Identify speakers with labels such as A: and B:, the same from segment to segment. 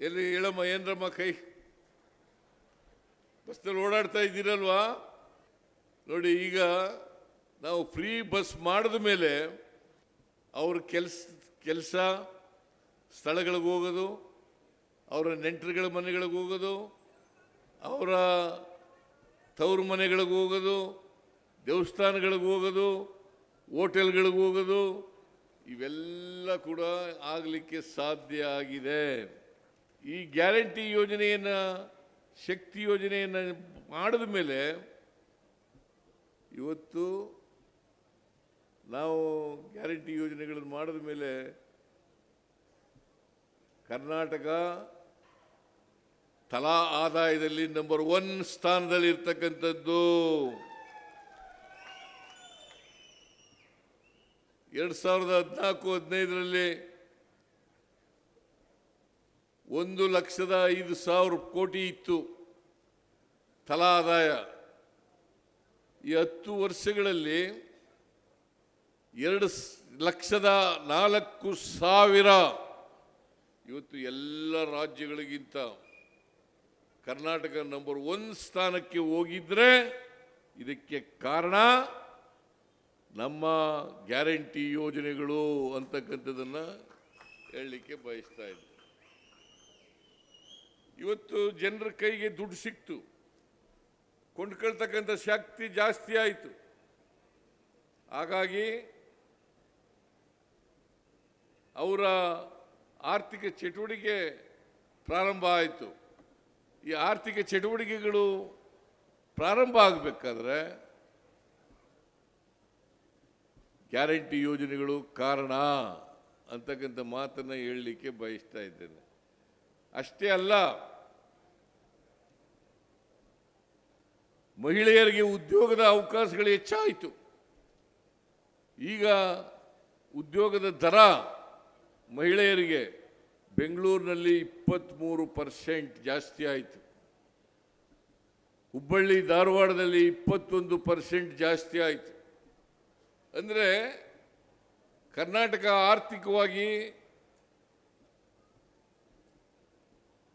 A: ಎಲ್ಲಿ ಹೇಳಮ್ಮ ಏನ್ರಮ್ಮ ಕೈ? ಬಸ್ನಲ್ಲಿ ಓಡಾಡ್ತಾ ಇದ್ದೀರಲ್ವಾ? ನೋಡಿ, ಈಗ ನಾವು ಫ್ರೀ ಬಸ್ ಮಾಡಿದ ಮೇಲೆ ಅವ್ರ ಕೆಲ್ಸ, ಕೆಲಸ, ಸ್ಥಳಗಳಿಗೆ ಹೋಗೋದು, ಅವರ ನೆಂಟರುಗಳ ಮನೆಗಳಿಗೆ ಹೋಗೋದು, ಅವರ ತವ್ರ ಮನೆಗಳಿಗೆ ಹೋಗೋದು, ದೇವಸ್ಥಾನಗಳಿಗೆ ಹೋಗೋದು, ಹೋಟೆಲ್ಗಳಿಗೆ ಹೋಗೋದು, ಇವೆಲ್ಲ ಕೂಡ ಆಗಲಿಕ್ಕೆ ಸಾಧ್ಯ ಆಗಿದೆ. ಈ ಗ್ಯಾರಂಟಿ ಯೋಜನೆಯನ್ನು, ಶಕ್ತಿ ಯೋಜನೆಯನ್ನು ಮಾಡಿದ ಮೇಲೆ ಇವತ್ತು ನಾವು ಗ್ಯಾರಂಟಿ ಯೋಜನೆಗಳನ್ನು ಮಾಡಿದ ಮೇಲೆ ಕರ್ನಾಟಕ ತಲಾ ಆದಾಯದಲ್ಲಿ ನಂಬರ್ ಒನ್ ಸ್ಥಾನದಲ್ಲಿ ಇರ್ತಕ್ಕಂಥದ್ದು ಎರಡು ಸಾವಿರದ ಹದಿನಾಲ್ಕು, ಹದಿನೈದರಲ್ಲಿ ಒಂದು ಲಕ್ಷದ ಐದು ಸಾವಿರ ಕೋಟಿ ಇತ್ತು ತಲಾ ಆದಾಯ ಈ ಹತ್ತು ವರ್ಷಗಳಲ್ಲಿ ಎರಡು ಲಕ್ಷದ ನಾಲ್ಕು ಸಾವಿರ. ಇವತ್ತು ಎಲ್ಲ ರಾಜ್ಯಗಳಿಗಿಂತ ಕರ್ನಾಟಕ ನಂಬರ್ ಒನ್ ಸ್ಥಾನಕ್ಕೆ ಹೋಗಿದ್ರೆ ಇದಕ್ಕೆ ಕಾರಣ ನಮ್ಮ ಗ್ಯಾರಂಟಿ ಯೋಜನೆಗಳು ಅಂತಕ್ಕಂಥದ್ದನ್ನು ಹೇಳಲಿಕ್ಕೆ ಬಯಸ್ತಾ ಇದ್ದೆ. ಇವತ್ತು ಜನರ ಕೈಗೆ ದುಡ್ಡು ಸಿಕ್ತು. ಕೊಂಡ್ಕೊಳ್ತಕ್ಕಂಥ ಶಕ್ತಿ ಜಾಸ್ತಿ ಆಯಿತು. ಹಾಗಾಗಿ ಅವರ ಆರ್ಥಿಕ ಚಟುವಟಿಕೆ ಪ್ರಾರಂಭ ಆಯಿತು. ಈ ಆರ್ಥಿಕ ಚಟುವಟಿಕೆಗಳು ಪ್ರಾರಂಭ ಆಗಬೇಕಾದ್ರೆ ಗ್ಯಾರಂಟಿ ಯೋಜನೆಗಳು ಕಾರಣ ಅಂತಕ್ಕಂಥ ಮಾತನ್ನು ಹೇಳಲಿಕ್ಕೆ ಬಯಸ್ತಾ ಇದ್ದೇನೆ. ಅಷ್ಟೇ ಅಲ್ಲ, ಮಹಿಳೆಯರಿಗೆ ಉದ್ಯೋಗದ ಅವಕಾಶಗಳು ಹೆಚ್ಚಾಯಿತು. ಈಗ ಉದ್ಯೋಗದ ದರ ಮಹಿಳೆಯರಿಗೆ ಬೆಂಗಳೂರಿನಲ್ಲಿ ಇಪ್ಪತ್ತ್ಮೂರು ಪರ್ಸೆಂಟ್ ಜಾಸ್ತಿ ಆಯಿತು. ಹುಬ್ಬಳ್ಳಿ, ಧಾರವಾಡದಲ್ಲಿ ಇಪ್ಪತ್ತೊಂದು ಪರ್ಸೆಂಟ್ ಜಾಸ್ತಿ ಆಯಿತು. ಅಂದರೆ ಕರ್ನಾಟಕ ಆರ್ಥಿಕವಾಗಿ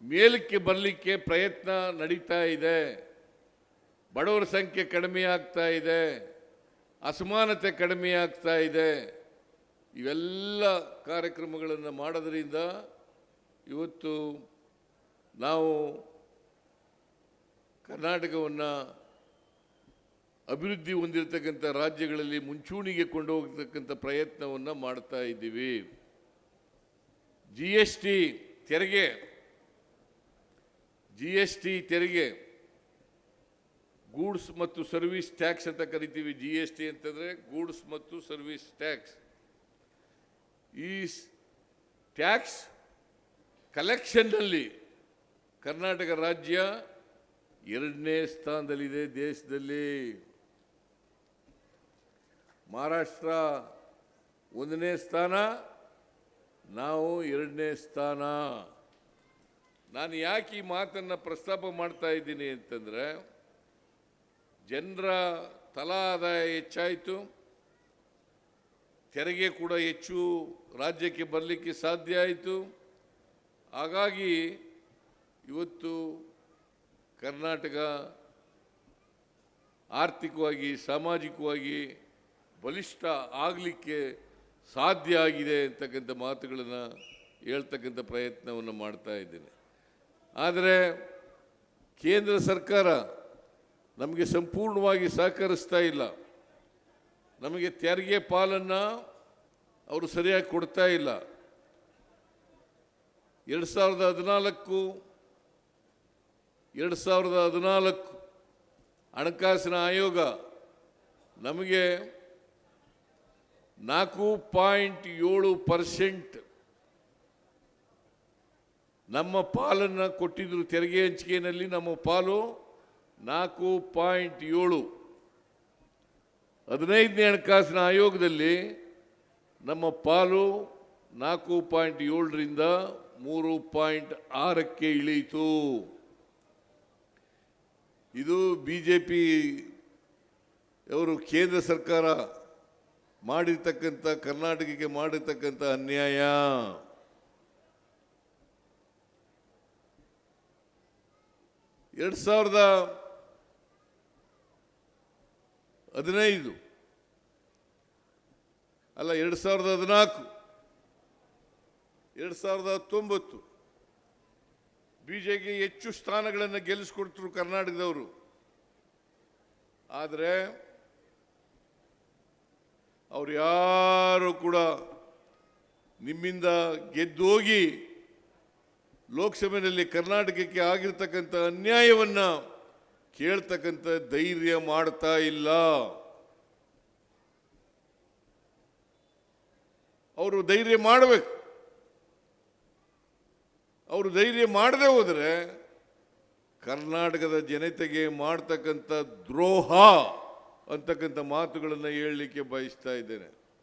A: ಮೇಲಕ್ಕೆ ಬರಲಿಕ್ಕೆ ಪ್ರಯತ್ನ ನಡೀತಾ ಇದೆ. ಬಡವರ ಸಂಖ್ಯೆ ಕಡಿಮೆ ಆಗ್ತಾ ಇದೆ. ಅಸಮಾನತೆ ಕಡಿಮೆ ಆಗ್ತಾ ಇದೆ. ಇವೆಲ್ಲ ಕಾರ್ಯಕ್ರಮಗಳನ್ನು ಮಾಡೋದರಿಂದ ಇವತ್ತು ನಾವು ಕರ್ನಾಟಕವನ್ನು ಅಭಿವೃದ್ಧಿ ಹೊಂದಿರತಕ್ಕಂಥ ರಾಜ್ಯಗಳಲ್ಲಿ ಮುಂಚೂಣಿಗೆ ಕೊಂಡು ಹೋಗ್ತಕ್ಕಂಥ ಪ್ರಯತ್ನವನ್ನು ಮಾಡ್ತಾ ಇದ್ದೀವಿ. ಜಿ ಎಸ್ ಟಿ ತೆರಿಗೆ ಜಿ ಎಸ್ ಟಿ ತೆರಿಗೆ, ಗೂಡ್ಸ್ ಮತ್ತು ಸರ್ವಿಸ್ ಟ್ಯಾಕ್ಸ್ ಅಂತ ಕರಿತೀವಿ ಜಿ ಎಸ್ ಟಿ ಅಂತಂದರೆ ಗೂಡ್ಸ್ ಮತ್ತು ಸರ್ವಿಸ್ ಟ್ಯಾಕ್ಸ್. ಈ ಟ್ಯಾಕ್ಸ್ ಕಲೆಕ್ಷನ್ನಲ್ಲಿ ಕರ್ನಾಟಕ ರಾಜ್ಯ ಎರಡನೇ ಸ್ಥಾನದಲ್ಲಿದೆ ದೇಶದಲ್ಲಿ. ಮಹಾರಾಷ್ಟ್ರ ಒಂದನೇ ಸ್ಥಾನ, ನಾವು ಎರಡನೇ ಸ್ಥಾನ. ನಾನು ಯಾಕೆ ಈ ಮಾತನ್ನು ಪ್ರಸ್ತಾಪ ಮಾಡ್ತಾ ಇದ್ದೀನಿ ಅಂತಂದರೆ, ಜನರ ತಲಾ ಆದಾಯ ಹೆಚ್ಚಾಯಿತು, ತೆರಿಗೆ ಕೂಡ ಹೆಚ್ಚು, ರಾಜ್ಯಕ್ಕೆ ಬರಲಿಕ್ಕೆ ಸಾಧ್ಯ ಆಯಿತು. ಹಾಗಾಗಿ ಇವತ್ತು ಕರ್ನಾಟಕ ಆರ್ಥಿಕವಾಗಿ, ಸಾಮಾಜಿಕವಾಗಿ ಬಲಿಷ್ಠ ಆಗಲಿಕ್ಕೆ ಸಾಧ್ಯ ಆಗಿದೆ ಅಂತಕ್ಕಂಥ ಮಾತುಗಳನ್ನು ಹೇಳ್ತಕ್ಕಂಥ ಪ್ರಯತ್ನವನ್ನು ಮಾಡ್ತಾ ಇದ್ದೇನೆ. ಆದರೆ ಕೇಂದ್ರ ಸರ್ಕಾರ ನಮಗೆ ಸಂಪೂರ್ಣವಾಗಿ ಸಹಕರಿಸ್ತಾ ಇಲ್ಲ. ನಮಗೆ ತೆರಿಗೆ ಪಾಲನ್ನು ಅವರು ಸರಿಯಾಗಿ ಕೊಡ್ತಾ ಇಲ್ಲ. ಎರಡು ಸಾವಿರದ ಹದಿನಾಲ್ಕು, ಎರಡು ಸಾವಿರದ ಹದಿನಾಲ್ಕು ಹಣಕಾಸಿನ ಆಯೋಗ ನಮಗೆ ನಾಲ್ಕು ಪಾಯಿಂಟ್ ಏಳು ಪರ್ಸೆಂಟ್ ನಮ್ಮ ಪಾಲನ್ನು ಕೊಟ್ಟಿದ್ದರು ತೆರಿಗೆ ಹಂಚಿಕೆಯಲ್ಲಿ ನಮ್ಮ ಪಾಲು ನಾಲ್ಕು ಪಾಯಿಂಟ್ ಏಳು. ಹದಿನೈದನೇ ಹಣಕಾಸಿನ ಆಯೋಗದಲ್ಲಿ ನಮ್ಮ ಪಾಲು ನಾಲ್ಕು ಪಾಯಿಂಟ್ ಏಳರಿಂದ ಮೂರು ಪಾಯಿಂಟ್ ಆರಕ್ಕೆ ಇಳಿಯಿತು. ಇದು ಬಿ ಜೆ ಪಿ ಅವರು ಕೇಂದ್ರ ಸರ್ಕಾರ ಮಾಡಿರ್ತಕ್ಕಂಥ, ಕರ್ನಾಟಕಕ್ಕೆ ಮಾಡಿರ್ತಕ್ಕಂಥ ಅನ್ಯಾಯ. ಎರಡು ಸಾವಿರದ ಹದಿನೈದು. ಅಲ್ಲ, ಎರಡು ಸಾವಿರದ ಹದಿನಾಲ್ಕು. ಎರಡು ಸಾವಿರದ ಹತ್ತೊಂಬತ್ತು. ಬಿ ಜೆಗೆ ಹೆಚ್ಚು ಸ್ಥಾನಗಳನ್ನು ಗೆಲ್ಲಿಸ್ಕೊಡ್ತರು ಕರ್ನಾಟಕದವರು. ಆದರೆ ಅವರು ಯಾರು ಕೂಡ ನಿಮ್ಮಿಂದ ಗೆದ್ದೋಗಿ ಲೋಕಸಭೆಯಲ್ಲಿ ಕರ್ನಾಟಕಕ್ಕೆ ಆಗಿರ್ತಕ್ಕಂಥ ಅನ್ಯಾಯವನ್ನ ಕೇಳ್ತಕ್ಕಂಥ ಧೈರ್ಯ ಮಾಡ್ತಾ ಇಲ್ಲ. ಅವರು ಧೈರ್ಯ ಮಾಡಬೇಕು. ಅವರು ಧೈರ್ಯ ಮಾಡದೆ ಹೋದರೆ ಕರ್ನಾಟಕದ ಜನತೆಗೆ ಮಾಡ್ತಕ್ಕಂಥ ದ್ರೋಹ ಅಂತಕ್ಕಂಥ ಮಾತುಗಳನ್ನು ಹೇಳಲಿಕ್ಕೆ ಬಯಸ್ತಾ ಇದ್ದೇನೆ.